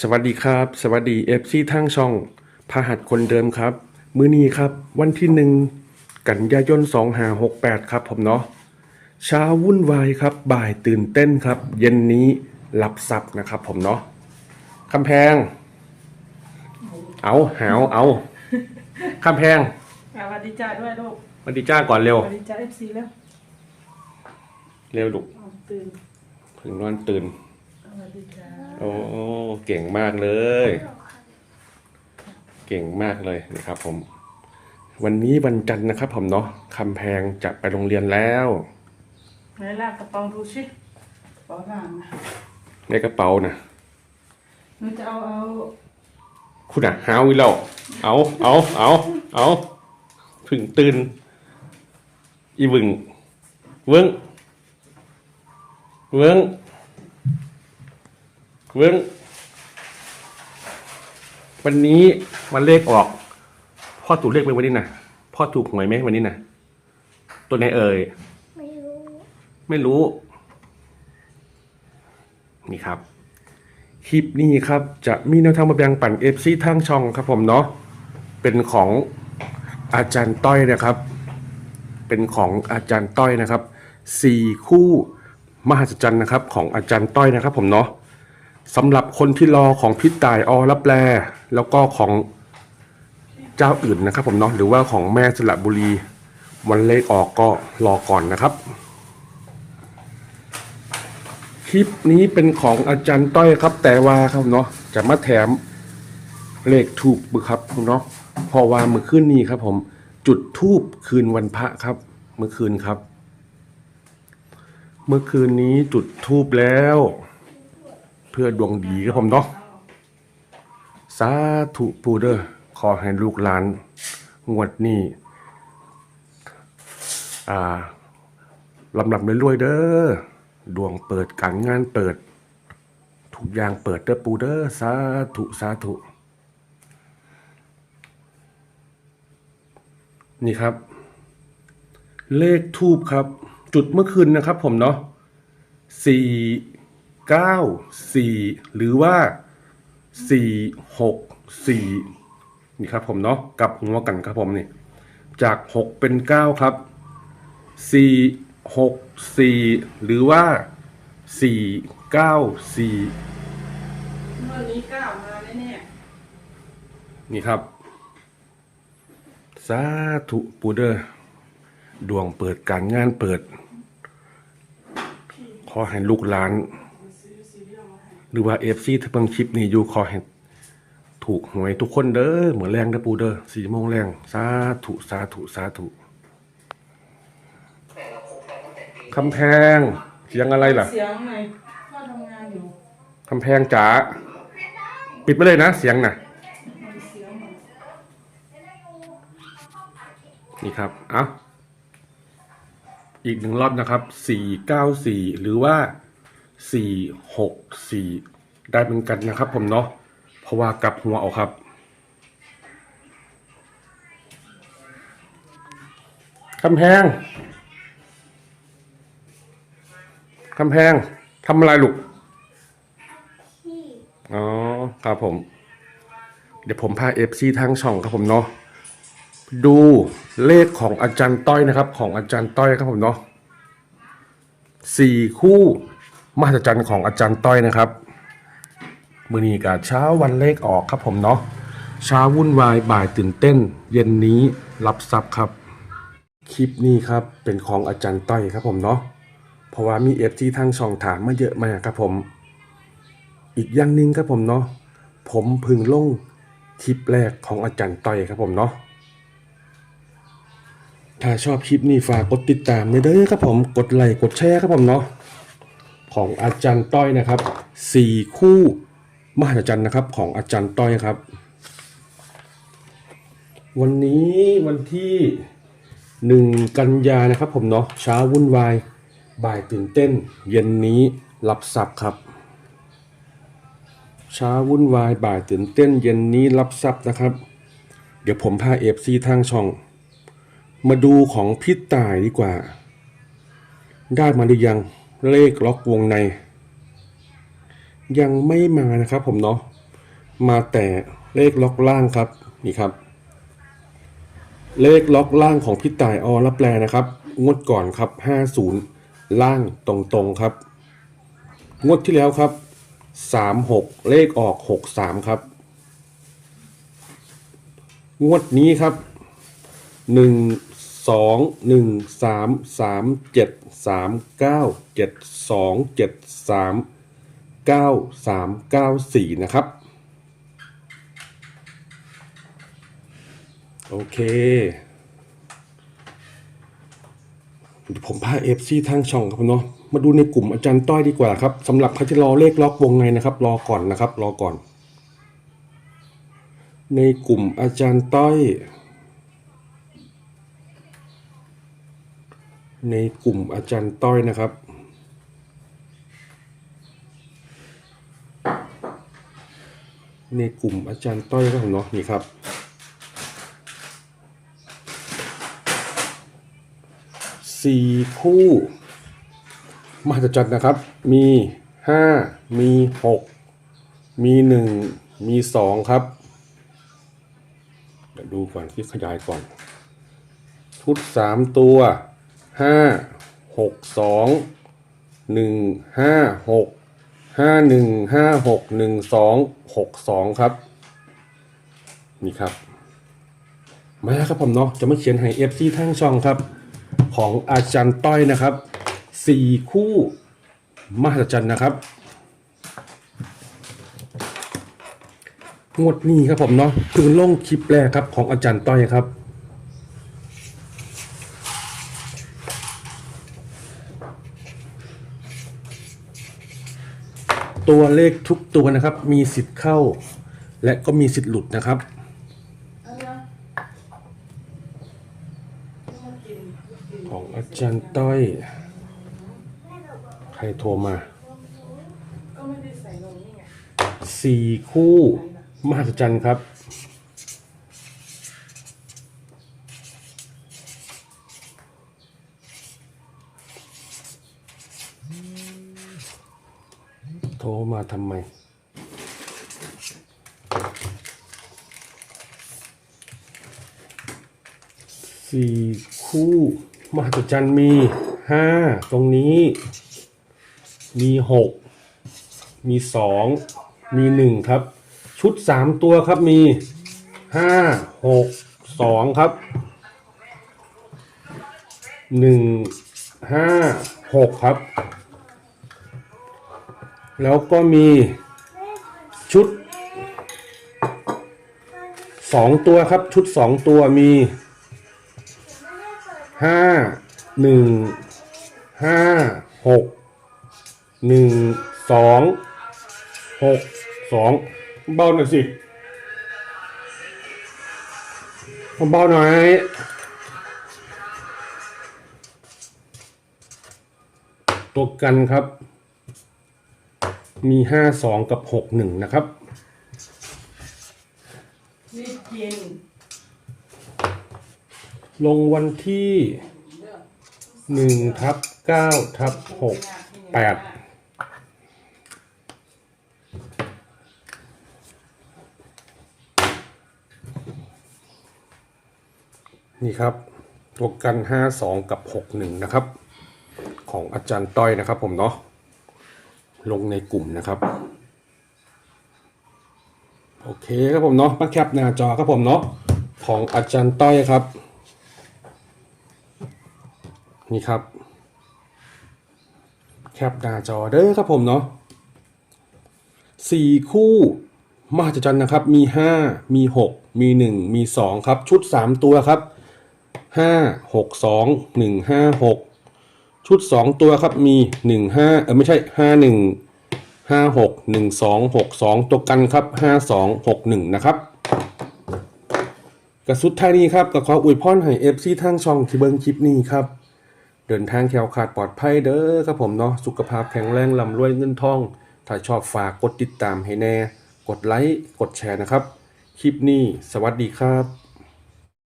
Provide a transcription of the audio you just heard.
สวัสดีครับ สวัสดีเอฟซีทั้งช่องพาหัสคนเดิมครับ มื้อนี้ครับ วันที่หนึ่งกันยายน2568 ครับผมเนาะเช้าวุ่นวายครับ บ่ายตื่นเต้นครับ เย็นนี้หลับซับนะครับผมเนาะคำแพง เอาหาวเอาคำแพงสวัสดีจ้าด้วยลูกสวัสดีจ้าก่อนเร็วสวัสดีจ้าเอฟซีแล้วเร็วลูกอ๋อตื่นเพิ่งนอนตื่นสวัสดีจ้า โอ้เก่งมากเลย เก่งมากเลยนะครับ ผม วันนี้วันจันทร์นะครับ ผมเนาะคำแพงจะไปโรงเรียนแล้วไหนลากกระเป๋าดูสิกระเป๋าล่างนะในกระเป๋านะหนูจะเอาเอาคุณอะหาวอีกแล้วเอาเอาเอาเอาเพึ่งตื่นอีวึงเวิ้งเวิ้ง เวิ้งวันนี้วันเลขออก พ่อถูกเลขไหมวันนี้นะพ่อถูกหวยไหมวันนี้นะตัวไหนเอ่ย ไม่รู้ ไม่รู้ นี่ครับ คลิปนี้ครับ จะมีแนวทางมาแบ่งปันเอฟซีทางช่องครับผมเนาะ เป็นของอาจารย์ต้อยนะครับ เป็นของอาจารย์ต้อยนะครับสี่คู่มหัศจรรย์นะครับ ของอาจารย์ต้อยนะครับ ผมเนาะ สำหรับคนที่รอของพิษตายอรับแลแล้วก็ของเจ้าอื่นนะครับผมเนาะหรือว่าของแม่สระบุรีวันเลขออกก็รอก่อนนะครับ คลิปนี้เป็นของอาจารย์ต้อยครับ แต่ว่าครับเนาะจะมาแถมเลขถูกบึครับเนาะพอว่าเมื่อคืนนี้ครับ ผม จุดทูบคืนวันพระครับ เมื่อคืนครับ เมื่อคืนนี้จุดทูบแล้ว เพื่อดวงดีครับผมเนาะสาธุปูเดอร์ขอให้ลูกหลานงวดนี้อ่าลำลำรวยๆเด้อดวงเปิดการงานเปิด ทุกอย่างเปิดเด้อปูเด้อสาธุสาธุนี่ครับ เลขทูบครับ จุดเมื่อคืนนะครับผมเนาะสี่ เก้าสี่หรือว่าสี่หกสี่นี่ครับผมเนาะกลับหัวกันครับผมนี่ จากหกเป็นเก้าครับสี่หกสี่หรือว่าสี่เก้าสี่เมื่อนี้ก้าวมาแน่นี่ครับ สาธุปูเดอร์ดวงเปิดการงานเปิดขอให้ลูกหลาน หรือว่าเอฟซีที่เบิ่งคลิปนี้อยู่ขอให้ถูกหวยทุกคนเด้อเหมือนแรงเด้อปูเด้อสี่โมงแรงสาธุสาธุสาธุคำแพงเสียงอะไรล่ะๆเสียงหน่อยพ่อทำงานอยู่คำแพงจ๋าปิดไปเลยนะ เสียงน่ะมีเสียงหน่อยนี่ครับเอะอีกหนึ่งรอบนะครับสี่เก้าสี่หรือว่า สี่หกสี่ได้เหมือนกันนะครับผมเนาะเพราะว่ากลับหัวเอาครับ คำแพง คำแพงทำอะไรลูกที่อ๋อ ครับผม เดี๋ยวผมพาเอฟซีทางช่องครับผมเนาะ ดูเลขของอาจารย์ต้อยนะครับ ของอาจารย์ต้อยครับผมเนาะสี่คู่ มหัศจรรย์ของอาจารย์ต้อยนะครับมื่อนี้กับเช้าวันเลขออกครับผมเนาะเช้าวุ่นวายบ่ายตื่นเต้น เย็นนี้รับทรัพย์ครับ คลิปนี้ครับเป็นของอาจารย์ต้อยครับผมเนาะเพราะว่ามีเอฟซีทางช่องถามมาเยอะมากครับผม อีกอย่างหนึ่งครับผมเนาะผมพึงลงคลิปแรกของอาจารย์ต้อยครับผมเนาะถ้าชอบคลิปนี้ฝากกดติดตามเด้อครับผมกดไลค์กดแชร์ครับผมเนาะ ของอาจารย์ต้อยนะครับสี่คู่มหัศจรรย์นะครับของอาจารย์ต้อยครับ วันนี้วันที่หนึ่งกันยานะครับผมเนาะเช้าวุ่นวาย บ่ายตื่นเต้น เย็นนี้รับทรัพย์ครับ เช้าวุ่นวายบ่ายตื่นเต้น เย็นนี้รับทรัพย์นะครับ เดี๋ยวผมพาเอฟซีทางช่อง มาดูของพี่ตายดีกว่า ได้มาหรือยัง เลขล็อกวงใน ยังไม่มานะครับผมเนาะมาแต่เลขล็อกล่างครับนี่ครับ เลขล็อกล่างของพี่ต่ายอรับแปลนะครับ งวดก่อนครับ 50 ล่างตรงๆครับ งวดที่แล้วครับ 36 เลขออก 63 ครับ งวดนี้ครับ 1 2 1 3 3 7 3 9 7 2 7 3 9 3 9 4นะครับ โอเค ผมพาเอฟซีทางช่องครับเนาะมาดูในกลุ่มอาจารย์ต้อยดีกว่าครับสำหรับใครที่รอเลขล็อกวงในนะครับ รอก่อนนะครับ รอก่อน ในกลุ่มอาจารย์ต้อย ในกลุ่มอาจารย์ต้อยนะครับ ในกลุ่มอาจารย์ต้อยครับผมเนาะนี่ครับ สี่คู่มหัศจรรย์นะครับ มีห้ามีหกมีหนึ่งมีสองครับเดี๋ยวดูก่อนที่ขยายก่อน ชุดสามตัว ห้าหกสองหนึ่งห้าหกห้าหนึ่งห้าหกหนึ่งสองหกสองครับ นี่ครับ มาแล้วครับผมเนาะจะมาเขียนให้เอฟซีทั้งช่องครับ ของอาจารย์ต้อยนะครับสี่คู่มหัศจรรย์นะครับงวดนี้ครับผมเนาะเพิ่งลงคลิปแรกครับของอาจารย์ต้อยครับ ตัวเลขทุกตัวนะครับ มีสิทธิ์เข้า และก็มีสิทธิ์หลุดนะครับเอของอาจารย์ต้อย ใครโทรมาสี่คู่มหัศจรรย์ครับ โทรมาทำไม สี่คู่มหัศจรรย์มีห้าตรงนี้ มีหกมีสองมีหนึ่งครับ ชุดสามตัวครับมีห้าหกสองครับหนึ่งห้าหกครับ แล้วก็มีชุดสองตัวครับ ชุดสองตัวมีห้าหนึ่งห้าหกหนึ่งสองหกสองเบาหน่อยสิเบาหน่อยตัวกันครับ มีห้าสองกับหกหนึ่งนะครับนี่กินลงวันที่หนึ่งทับเก้าทับหกแปดนี่ครับตัวกันห้าสองกับหกหนึ่งนะครับ ของอาจารย์ต้อยนะครับผมเนาะ ลงในกลุ่มนะครับ โอเคครับผมเนาะมาแคปหน้าจอครับผมเนาะของอาจารย์ต้อยครับ นี่ครับ แคปหน้าจอเด้อครับผมเนาะสี่คู่มหัศจรรย์นะครับ มีห้ามีหกมีหนึ่งมีสองครับ ชุดสามตัวครับห้าหกสองหนึ่งห้าหก ชุดสองตัวครับมีหนึ่งห้าเออไม่ใช่ห้าหนึ่งห้าหกหนึ่งสองหกสองตัวกันครับห้าสองหกหนึ่งนะครับกระสุดท้ายนี้ครับก็ขออวยพรให้เอฟซีทางช่องที่เบิ้งคลิปนี้ครับ เดินทางแคล้วขาดปลอดภัยเด้อครับผมเนาะสุขภาพแข็งแรงลำรวยเงินทอง ถ้าชอบฝากกดติดตามให้แน่ กดไลค์กดแชร์นะครับ คลิปนี้สวัสดีครับ